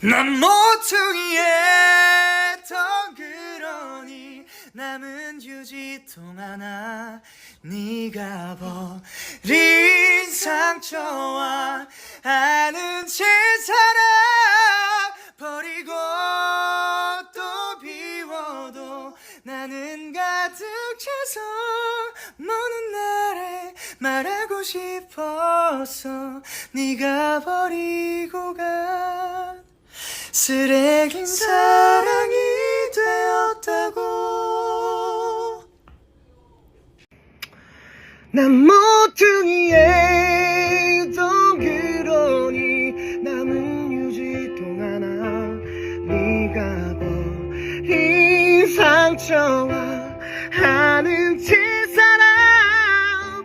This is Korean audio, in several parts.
난 모퉁이에 덩그러니 남은 휴지통 하나 네가 버린 상처와 아는 채 살아 버리고 또 비워도 나는 가득 차서 먼 날에 말하고 싶었어 네가 버리고 간 쓰레긴 사랑이 되었다고. 난 모퉁이에 덩그러니 남은 유지통 하나 네가 버린 상처와 하는 채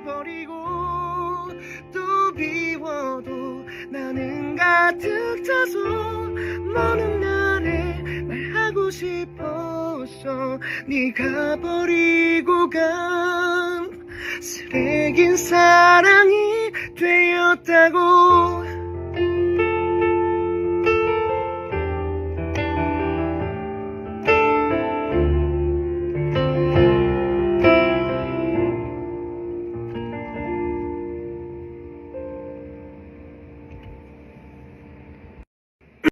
살아버리고 또 비워도 나는 가득 차서 먼 날에 말하고 싶었어 네가 버리고 간 쓰레긴 사랑이 되었다고